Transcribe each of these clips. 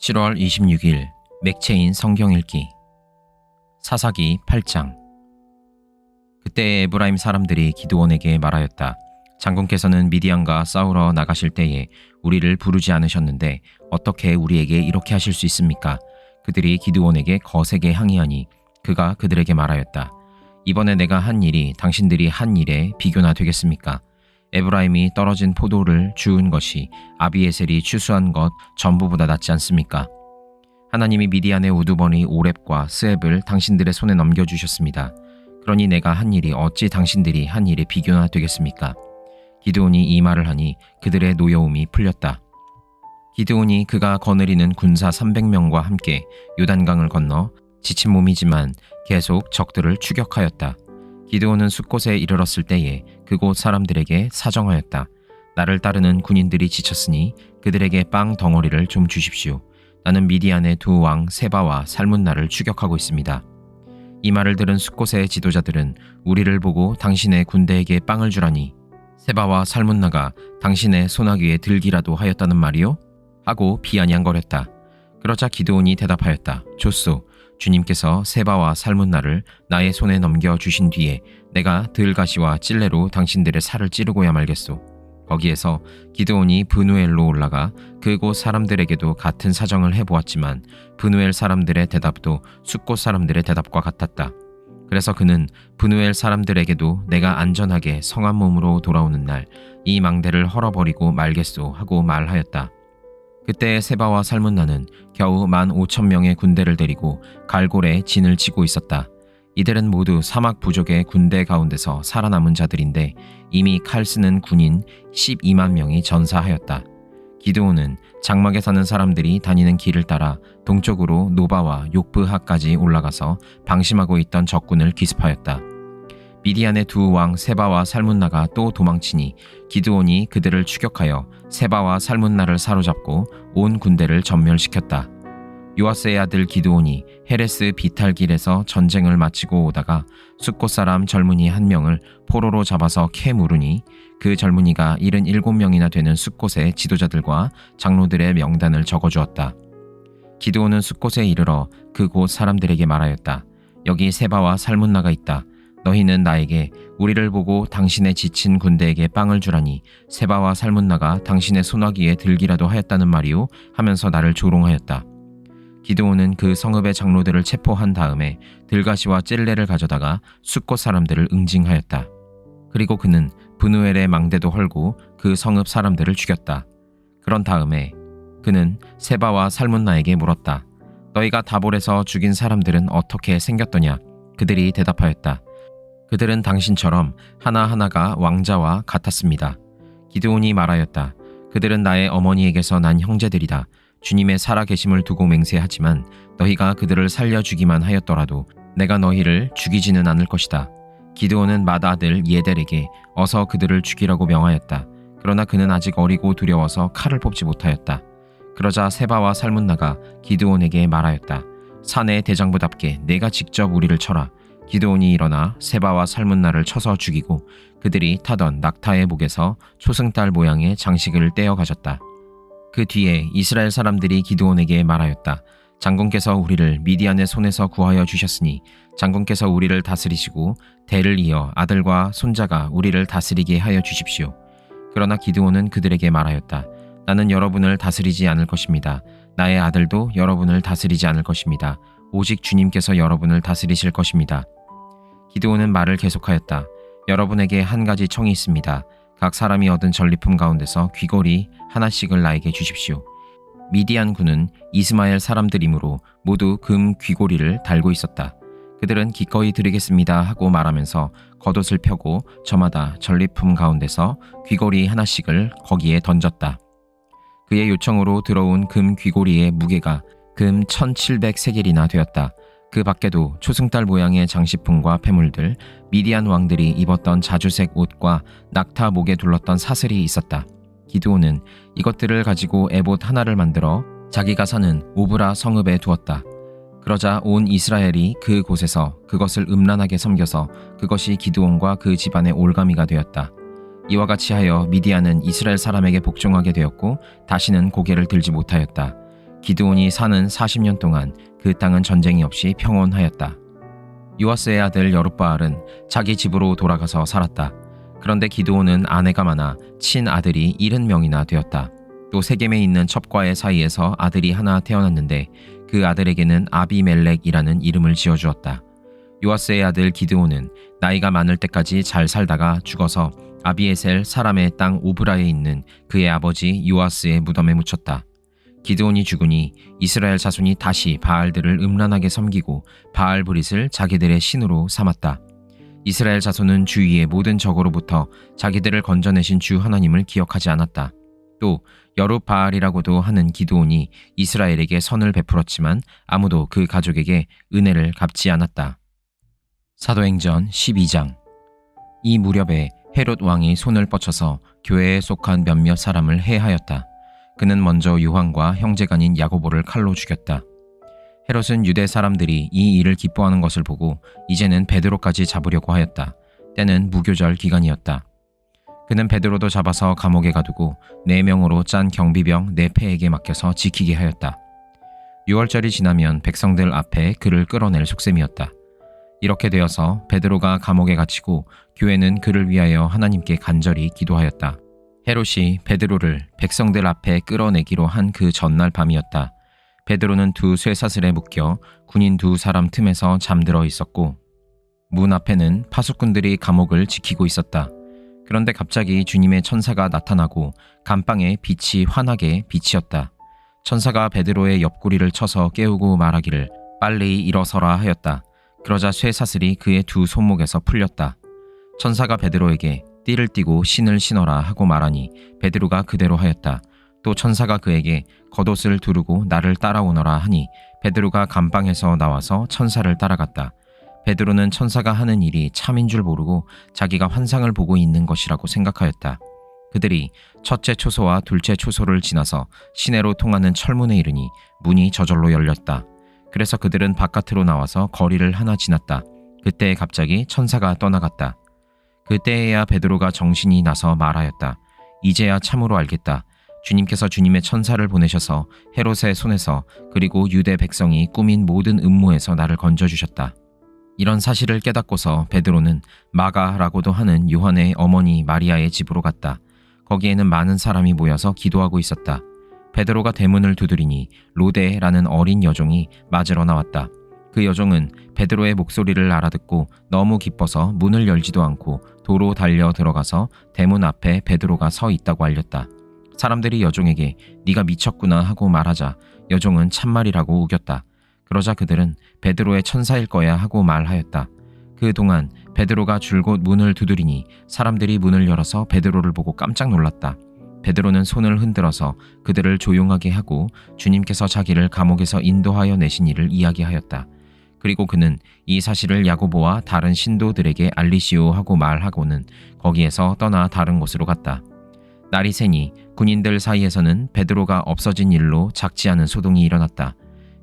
(7월 26일) 맥체인 성경 읽기 사사기 8장 그때 에브라임 사람들이 기드온에게 말하였다. 장군께서는 미디안과 싸우러 나가실 때에 우리를 부르지 않으셨는데 어떻게 우리에게 이렇게 하실 수 있습니까? 그들이 기드온에게 거세게 항의하니 그가 그들에게 말하였다. 이번에 내가 한 일이 당신들이 한 일에 비교나 되겠습니까? 에브라임이 떨어진 포도를 주운 것이 아비에셀이 추수한 것 전부보다 낫지 않습니까? 하나님이 미디안의 우두머리 오렙과 스앱을 당신들의 손에 넘겨주셨습니다. 그러니 내가 한 일이 어찌 당신들이 한 일에 비교나 되겠습니까? 기드온이 이 말을 하니 그들의 노여움이 풀렸다. 기드온이 그가 거느리는 군사 300명과 함께 요단강을 건너 지친 몸이지만 계속 적들을 추격하였다. 기드온은 숲곳에 이르렀을 때에 그곳 사람들에게 사정하였다. 나를 따르는 군인들이 지쳤으니 그들에게 빵 덩어리를 좀 주십시오. 나는 미디안의 두 왕 세바와 살문나를 추격하고 있습니다. 이 말을 들은 숲곳의 지도자들은 우리를 보고 당신의 군대에게 빵을 주라니 세바와 살문나가 당신의 소나귀에 들기라도 하였다는 말이요? 하고 비아냥거렸다. 그러자 기드온이 대답하였다. 좋소. 주님께서 세바와 살문나를 나의 손에 넘겨 주신 뒤에 내가 들가시와 찔레로 당신들의 살을 찌르고야 말겠소. 거기에서 기드온이 브누엘로 올라가 그곳 사람들에게도 같은 사정을 해보았지만 브누엘 사람들의 대답도 숫곳 사람들의 대답과 같았다. 그래서 그는 브누엘 사람들에게도 내가 안전하게 성한 몸으로 돌아오는 날 이 망대를 헐어버리고 말겠소 하고 말하였다. 그때 세바와 살문나는 겨우 만 오천 명의 군대를 데리고 갈골에 진을 치고 있었다. 이들은 모두 사막 부족의 군대 가운데서 살아남은 자들인데 이미 칼 쓰는 군인 12만 명이 전사하였다. 기드온은 장막에 사는 사람들이 다니는 길을 따라 동쪽으로 노바와 욕브하까지 올라가서 방심하고 있던 적군을 기습하였다. 미디안의 두 왕 세바와 살문나가 또 도망치니 기드온이 그들을 추격하여 세바와 살문나를 사로잡고 온 군대를 전멸시켰다. 요아스의 아들 기드온이 헤레스 비탈길에서 전쟁을 마치고 오다가 숫곳 사람 젊은이 한 명을 포로로 잡아서 캐 물으니 그 젊은이가 77명이나 되는 숫곳의 지도자들과 장로들의 명단을 적어주었다. 기드온은 숫곳에 이르러 그곳 사람들에게 말하였다. 여기 세바와 살문나가 있다. 너희는 나에게 우리를 보고 당신의 지친 군대에게 빵을 주라니 세바와 살문나가 당신의 소나기에 들기라도 하였다는 말이오 하면서 나를 조롱하였다. 기드온은 그 성읍의 장로들을 체포한 다음에 들가시와 찔레를 가져다가 숫곳 사람들을 응징하였다. 그리고 그는 브누엘의 망대도 헐고 그 성읍 사람들을 죽였다. 그런 다음에 그는 세바와 살문나에게 물었다. 너희가 다볼에서 죽인 사람들은 어떻게 생겼더냐? 그들이 대답하였다. 그들은 당신처럼 하나하나가 왕자와 같았습니다. 기드온이 말하였다. 그들은 나의 어머니에게서 난 형제들이다. 주님의 살아계심을 두고 맹세하지만 너희가 그들을 살려주기만 하였더라도 내가 너희를 죽이지는 않을 것이다. 기드온은 맏아들 예델에게 어서 그들을 죽이라고 명하였다. 그러나 그는 아직 어리고 두려워서 칼을 뽑지 못하였다. 그러자 세바와 살문나가 기드온에게 말하였다. 사내 대장부답게 내가 직접 우리를 쳐라. 기드온이 일어나 세바와 살문나를 쳐서 죽이고 그들이 타던 낙타의 목에서 초승달 모양의 장식을 떼어 가졌다. 그 뒤에 이스라엘 사람들이 기드온에게 말하였다. 장군께서 우리를 미디안의 손에서 구하여 주셨으니 장군께서 우리를 다스리시고 대를 이어 아들과 손자가 우리를 다스리게 하여 주십시오. 그러나 기드온은 그들에게 말하였다. 나는 여러분을 다스리지 않을 것입니다. 나의 아들도 여러분을 다스리지 않을 것입니다. 오직 주님께서 여러분을 다스리실 것입니다. 기드온은 말을 계속하였다. 여러분에게 한 가지 청이 있습니다. 각 사람이 얻은 전리품 가운데서 귀걸이 하나씩을 나에게 주십시오. 미디안 군은 이스마엘 사람들이므로 모두 금 귀고리를 달고 있었다. 그들은 기꺼이 드리겠습니다 하고 말하면서 겉옷을 펴고 저마다 전리품 가운데서 귀걸이 하나씩을 거기에 던졌다. 그의 요청으로 들어온 금 귀고리의 무게가 금 1700세겔이나 되었다. 그 밖에도 초승달 모양의 장식품과 폐물들, 미디안 왕들이 입었던 자주색 옷과 낙타 목에 둘렀던 사슬이 있었다. 기드온은 이것들을 가지고 에봇 하나를 만들어 자기가 사는 오브라 성읍에 두었다. 그러자 온 이스라엘이 그 곳에서 그것을 음란하게 섬겨서 그것이 기드온과 그 집안의 올가미가 되었다. 이와 같이 하여 미디안은 이스라엘 사람에게 복종하게 되었고 다시는 고개를 들지 못하였다. 기드온이 사는 40년 동안 그 땅은 전쟁이 없이 평온하였다. 요아스의 아들 여룻바알은 자기 집으로 돌아가서 살았다. 그런데 기드온은 아내가 많아 친아들이 70명이나 되었다. 또 세겜에 있는 첩과의 사이에서 아들이 하나 태어났는데 그 아들에게는 아비멜렉이라는 이름을 지어주었다. 요아스의 아들 기드온은 나이가 많을 때까지 잘 살다가 죽어서 아비에셀 사람의 땅 오브라에 있는 그의 아버지 요아스의 무덤에 묻혔다. 기드온이 죽으니 이스라엘 자손이 다시 바알들을 음란하게 섬기고 바알 브릿을 자기들의 신으로 삼았다. 이스라엘 자손은 주위의 모든 적으로부터 자기들을 건져내신 주 하나님을 기억하지 않았다. 또 여룻바알이라고도 하는 기드온이 이스라엘에게 선을 베풀었지만 아무도 그 가족에게 은혜를 갚지 않았다. 사도행전 12장 이 무렵에 헤롯 왕이 손을 뻗쳐서 교회에 속한 몇몇 사람을 해하였다. 그는 먼저 요한과 형제간인 야고보를 칼로 죽였다. 헤롯은 유대 사람들이 이 일을 기뻐하는 것을 보고 이제는 베드로까지 잡으려고 하였다. 때는 무교절 기간이었다. 그는 베드로도 잡아서 감옥에 가두고 네 명으로 짠 경비병 네 패에게 맡겨서 지키게 하였다. 6월절이 지나면 백성들 앞에 그를 끌어낼 속셈이었다. 이렇게 되어서 베드로가 감옥에 갇히고 교회는 그를 위하여 하나님께 간절히 기도하였다. 헤롯이 베드로를 백성들 앞에 끌어내기로 한 그 전날 밤이었다. 베드로는 두 쇠사슬에 묶여 군인 두 사람 틈에서 잠들어 있었고 문 앞에는 파수꾼들이 감옥을 지키고 있었다. 그런데 갑자기 주님의 천사가 나타나고 감방에 빛이 환하게 비치었다. 천사가 베드로의 옆구리를 쳐서 깨우고 말하기를 빨리 일어서라 하였다. 그러자 쇠사슬이 그의 두 손목에서 풀렸다. 천사가 베드로에게 띠를 띠고 신을 신어라 하고 말하니 베드로가 그대로 하였다. 또 천사가 그에게 겉옷을 두르고 나를 따라오너라 하니 베드로가 감방에서 나와서 천사를 따라갔다. 베드로는 천사가 하는 일이 참인 줄 모르고 자기가 환상을 보고 있는 것이라고 생각하였다. 그들이 첫째 초소와 둘째 초소를 지나서 시내로 통하는 철문에 이르니 문이 저절로 열렸다. 그래서 그들은 바깥으로 나와서 거리를 하나 지났다. 그때 갑자기 천사가 떠나갔다. 그때에야 베드로가 정신이 나서 말하였다. 이제야 참으로 알겠다. 주님께서 주님의 천사를 보내셔서 헤롯의 손에서 그리고 유대 백성이 꾸민 모든 음모에서 나를 건져주셨다. 이런 사실을 깨닫고서 베드로는 마가라고도 하는 요한의 어머니 마리아의 집으로 갔다. 거기에는 많은 사람이 모여서 기도하고 있었다. 베드로가 대문을 두드리니 로데라는 어린 여종이 맞으러 나왔다. 그 여종은 베드로의 목소리를 알아듣고 너무 기뻐서 문을 열지도 않고 도로 달려 들어가서 대문 앞에 베드로가 서 있다고 알렸다. 사람들이 여종에게 네가 미쳤구나 하고 말하자 여종은 참말이라고 우겼다. 그러자 그들은 베드로의 천사일 거야 하고 말하였다. 그 동안 베드로가 줄곧 문을 두드리니 사람들이 문을 열어서 베드로를 보고 깜짝 놀랐다. 베드로는 손을 흔들어서 그들을 조용하게 하고 주님께서 자기를 감옥에서 인도하여 내신 일을 이야기하였다. 그리고 그는 이 사실을 야고보와 다른 신도들에게 알리시오 하고 말하고는 거기에서 떠나 다른 곳으로 갔다. 날이 새니 군인들 사이에서는 베드로가 없어진 일로 작지 않은 소동이 일어났다.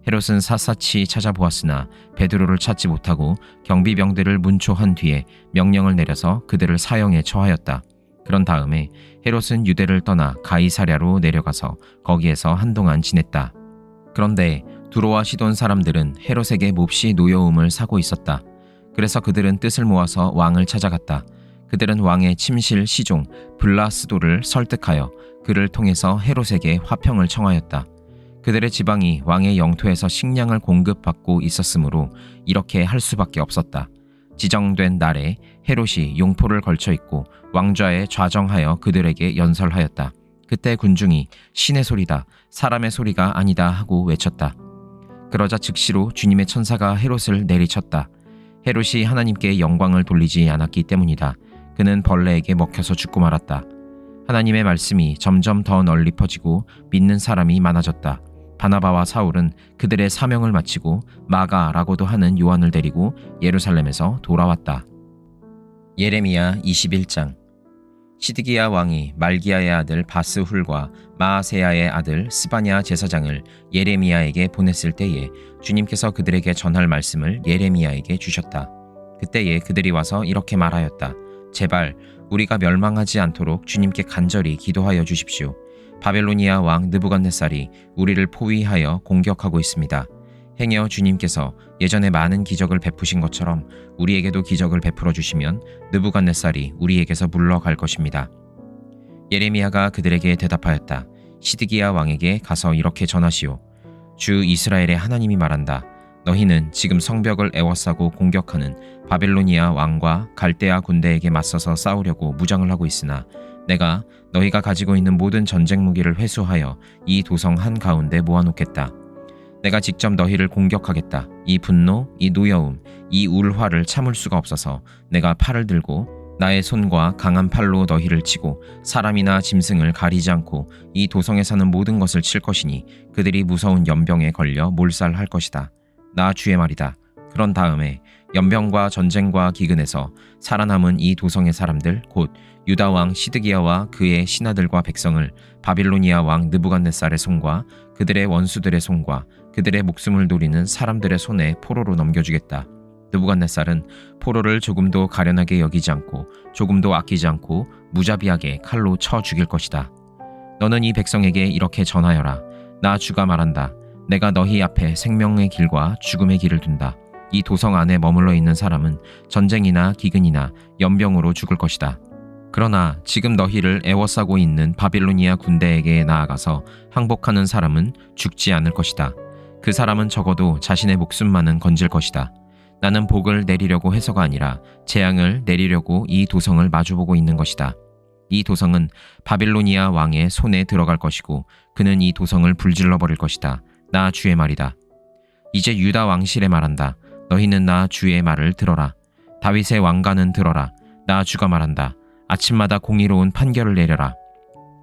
헤롯은 샅샅이 찾아보았으나 베드로를 찾지 못하고 경비병들을 문초한 뒤에 명령을 내려서 그들을 사형에 처하였다. 그런 다음에 헤롯은 유대를 떠나 가이사랴로 내려가서 거기에서 한동안 지냈다. 그런데 두로와 시돈 사람들은 헤롯에게 몹시 노여움을 사고 있었다. 그래서 그들은 뜻을 모아서 왕을 찾아갔다. 그들은 왕의 침실 시종 블라스도를 설득하여 그를 통해서 헤롯에게 화평을 청하였다. 그들의 지방이 왕의 영토에서 식량을 공급받고 있었으므로 이렇게 할 수밖에 없었다. 지정된 날에 헤롯이 용포를 걸쳐 있고 왕좌에 좌정하여 그들에게 연설하였다. 그때 군중이 신의 소리다, 사람의 소리가 아니다 하고 외쳤다. 그러자 즉시로 주님의 천사가 헤롯을 내리쳤다. 헤롯이 하나님께 영광을 돌리지 않았기 때문이다. 그는 벌레에게 먹혀서 죽고 말았다. 하나님의 말씀이 점점 더 널리 퍼지고 믿는 사람이 많아졌다. 바나바와 사울은 그들의 사명을 마치고 마가라고도 하는 요한을 데리고 예루살렘에서 돌아왔다. 예레미야 21장 시드기야 왕이 말기야의 아들 바스훌과 마아세야의 아들 스바냐 제사장을 예레미야에게 보냈을 때에 주님께서 그들에게 전할 말씀을 예레미야에게 주셨다. 그때에 그들이 와서 이렇게 말하였다. 제발 우리가 멸망하지 않도록 주님께 간절히 기도하여 주십시오. 바벨로니아 왕 느부갓네살이 우리를 포위하여 공격하고 있습니다. 행여 주님께서 예전에 많은 기적을 베푸신 것처럼 우리에게도 기적을 베풀어 주시면 느부갓네살이 우리에게서 물러갈 것입니다. 예레미야가 그들에게 대답하였다. 시드기야 왕에게 가서 이렇게 전하시오. 주 이스라엘의 하나님이 말한다. 너희는 지금 성벽을 에워싸고 공격하는 바벨로니아 왕과 갈대아 군대에게 맞서서 싸우려고 무장을 하고 있으나 내가 너희가 가지고 있는 모든 전쟁 무기를 회수하여 이 도성 한 가운데 모아놓겠다. 내가 직접 너희를 공격하겠다. 이 분노, 이 노여움, 이 울화를 참을 수가 없어서 내가 팔을 들고 나의 손과 강한 팔로 너희를 치고 사람이나 짐승을 가리지 않고 이 도성에 사는 모든 것을 칠 것이니 그들이 무서운 연병에 걸려 몰살할 것이다. 나 주의 말이다. 그런 다음에 연병과 전쟁과 기근에서 살아남은 이 도성의 사람들 곧 유다 왕 시드기야와 그의 신하들과 백성을 바빌로니아 왕 느부갓네살의 손과 그들의 원수들의 손과 그들의 목숨을 노리는 사람들의 손에 포로로 넘겨주겠다. 느부갓네살은 포로를 조금도 가련하게 여기지 않고 조금도 아끼지 않고 무자비하게 칼로 쳐 죽일 것이다. 너는 이 백성에게 이렇게 전하여라. 나 주가 말한다. 내가 너희 앞에 생명의 길과 죽음의 길을 둔다. 이 도성 안에 머물러 있는 사람은 전쟁이나 기근이나 연병으로 죽을 것이다. 그러나 지금 너희를 애워싸고 있는 바빌로니아 군대에게 나아가서 항복하는 사람은 죽지 않을 것이다. 그 사람은 적어도 자신의 목숨만은 건질 것이다. 나는 복을 내리려고 해서가 아니라 재앙을 내리려고 이 도성을 마주보고 있는 것이다. 이 도성은 바빌로니아 왕의 손에 들어갈 것이고 그는 이 도성을 불질러 버릴 것이다. 나 주의 말이다. 이제 유다 왕실에 말한다. 너희는 나 주의 말을 들어라. 다윗의 왕가는 들어라. 나 주가 말한다. 아침마다 공의로운 판결을 내려라.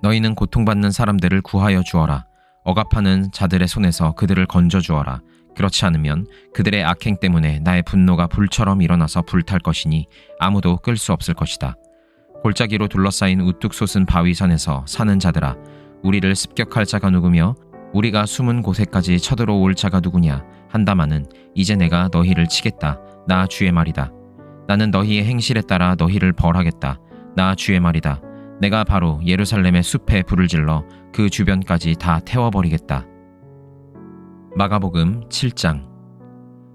너희는 고통받는 사람들을 구하여 주어라. 억압하는 자들의 손에서 그들을 건져 주어라. 그렇지 않으면 그들의 악행 때문에 나의 분노가 불처럼 일어나서 불탈 것이니 아무도 끌 수 없을 것이다. 골짜기로 둘러싸인 우뚝 솟은 바위선에서 사는 자들아, 우리를 습격할 자가 누구며 우리가 숨은 곳에까지 쳐들어올 자가 누구냐 한다마는 이제 내가 너희를 치겠다. 나 주의 말이다. 나는 너희의 행실에 따라 너희를 벌하겠다. 나 주의 말이다. 내가 바로 예루살렘의 숲에 불을 질러 그 주변까지 다 태워버리겠다. 마가복음 7장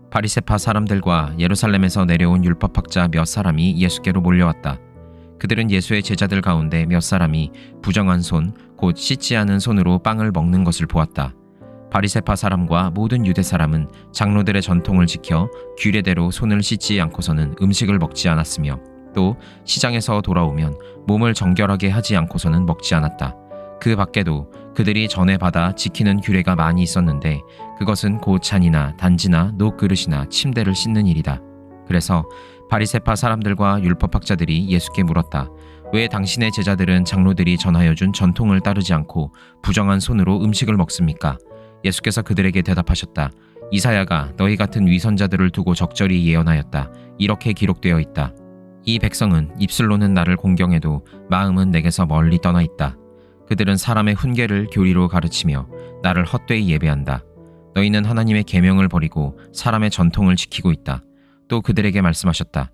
바리세파 사람들과 예루살렘에서 내려온 율법학자 몇 사람이 예수께로 몰려왔다. 그들은 예수의 제자들 가운데 몇 사람이 부정한 손, 곧 씻지 않은 손으로 빵을 먹는 것을 보았다. 바리세파 사람과 모든 유대 사람은 장로들의 전통을 지켜 규례대로 손을 씻지 않고서는 음식을 먹지 않았으며 또 시장에서 돌아오면 몸을 정결하게 하지 않고서는 먹지 않았다. 그 밖에도 그들이 전에 받아 지키는 규례가 많이 있었는데 그것은 곧 잔이나 단지나 노 그릇이나 침대를 씻는 일이다. 그래서 바리세파 사람들과 율법학자들이 예수께 물었다. 왜 당신의 제자들은 장로들이 전하여 준 전통을 따르지 않고 부정한 손으로 음식을 먹습니까? 예수께서 그들에게 대답하셨다. 이사야가 너희 같은 위선자들을 두고 적절히 예언하였다. 이렇게 기록되어 있다. 이 백성은 입술로는 나를 공경해도 마음은 내게서 멀리 떠나 있다. 그들은 사람의 훈계를 교리로 가르치며 나를 헛되이 예배한다. 너희는 하나님의 계명을 버리고 사람의 전통을 지키고 있다. 또 그들에게 말씀하셨다.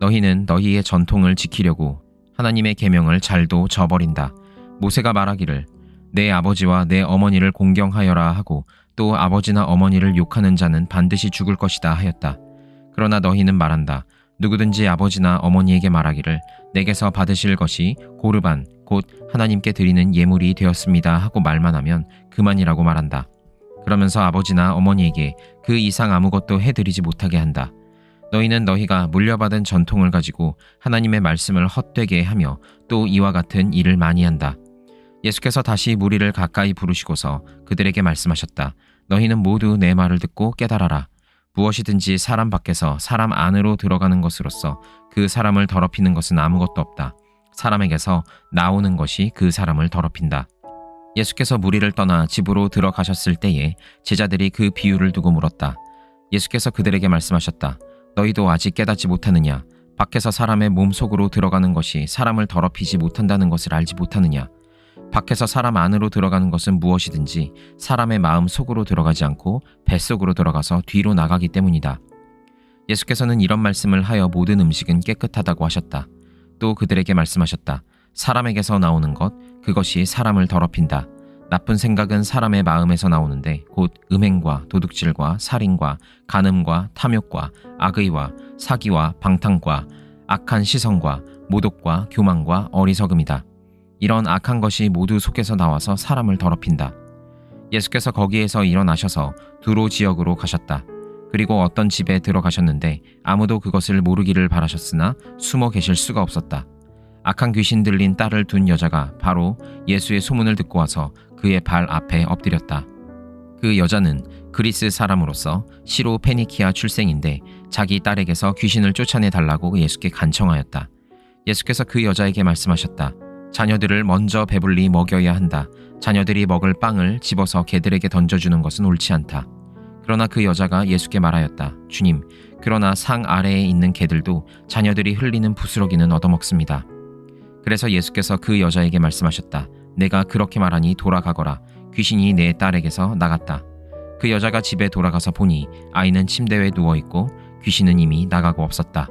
너희는 너희의 전통을 지키려고 하나님의 계명을 잘도 저버린다. 모세가 말하기를 내 아버지와 내 어머니를 공경하여라 하고 또 아버지나 어머니를 욕하는 자는 반드시 죽을 것이다 하였다. 그러나 너희는 말한다. 누구든지 아버지나 어머니에게 말하기를 내게서 받으실 것이 고르반 곧 하나님께 드리는 예물이 되었습니다 하고 말만 하면 그만이라고 말한다. 그러면서 아버지나 어머니에게 그 이상 아무것도 해드리지 못하게 한다. 너희는 너희가 물려받은 전통을 가지고 하나님의 말씀을 헛되게 하며 또 이와 같은 일을 많이 한다. 예수께서 다시 무리를 가까이 부르시고서 그들에게 말씀하셨다. 너희는 모두 내 말을 듣고 깨달아라. 무엇이든지 사람 밖에서 사람 안으로 들어가는 것으로서 그 사람을 더럽히는 것은 아무것도 없다. 사람에게서 나오는 것이 그 사람을 더럽힌다. 예수께서 무리를 떠나 집으로 들어가셨을 때에 제자들이 그 비유를 두고 물었다. 예수께서 그들에게 말씀하셨다. 너희도 아직 깨닫지 못하느냐? 밖에서 사람의 몸 속으로 들어가는 것이 사람을 더럽히지 못한다는 것을 알지 못하느냐? 밖에서 사람 안으로 들어가는 것은 무엇이든지 사람의 마음 속으로 들어가지 않고 뱃속으로 들어가서 뒤로 나가기 때문이다. 예수께서는 이런 말씀을 하여 모든 음식은 깨끗하다고 하셨다. 또 그들에게 말씀하셨다. 사람에게서 나오는 것, 그것이 사람을 더럽힌다. 나쁜 생각은 사람의 마음에서 나오는데 곧 음행과 도둑질과 살인과 간음과 탐욕과 악의와 사기와 방탕과 악한 시선과 모독과 교만과 어리석음이다. 이런 악한 것이 모두 속에서 나와서 사람을 더럽힌다. 예수께서 거기에서 일어나셔서 두로 지역으로 가셨다. 그리고 어떤 집에 들어가셨는데 아무도 그것을 모르기를 바라셨으나 숨어 계실 수가 없었다. 악한 귀신 들린 딸을 둔 여자가 바로 예수의 소문을 듣고 와서 그의 발 앞에 엎드렸다. 그 여자는 그리스 사람으로서 시로 페니키아 출생인데 자기 딸에게서 귀신을 쫓아내 달라고 예수께 간청하였다. 예수께서 그 여자에게 말씀하셨다. 자녀들을 먼저 배불리 먹여야 한다. 자녀들이 먹을 빵을 집어서 개들에게 던져주는 것은 옳지 않다. 그러나 그 여자가 예수께 말하였다. 주님, 그러나 상 아래에 있는 개들도 자녀들이 흘리는 부스러기는 얻어먹습니다. 그래서 예수께서 그 여자에게 말씀하셨다. 내가 그렇게 말하니 돌아가거라. 귀신이 내 딸에게서 나갔다. 그 여자가 집에 돌아가서 보니 아이는 침대에 누워 있고 귀신은 이미 나가고 없었다.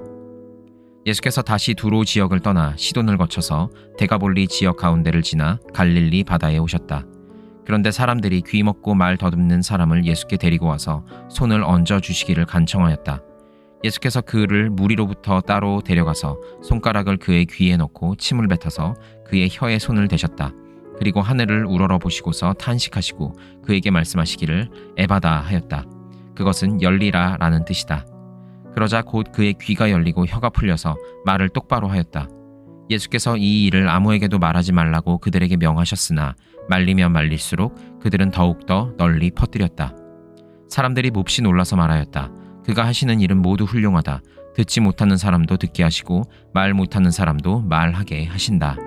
예수께서 다시 두로 지역을 떠나 시돈을 거쳐서 데가볼리 지역 가운데를 지나 갈릴리 바다에 오셨다. 그런데 사람들이 귀 먹고 말 더듬는 사람을 예수께 데리고 와서 손을 얹어 주시기를 간청하였다. 예수께서 그를 무리로부터 따로 데려가서 손가락을 그의 귀에 넣고 침을 뱉어서 그의 혀에 손을 대셨다. 그리고 하늘을 우러러 보시고서 탄식하시고 그에게 말씀하시기를 에바다 하였다. 그것은 열리라 라는 뜻이다. 그러자 곧 그의 귀가 열리고 혀가 풀려서 말을 똑바로 하였다. 예수께서 이 일을 아무에게도 말하지 말라고 그들에게 명하셨으나 말리면 말릴수록 그들은 더욱더 널리 퍼뜨렸다. 사람들이 몹시 놀라서 말하였다. 그가 하시는 일은 모두 훌륭하다. 듣지 못하는 사람도 듣게 하시고 말 못하는 사람도 말하게 하신다.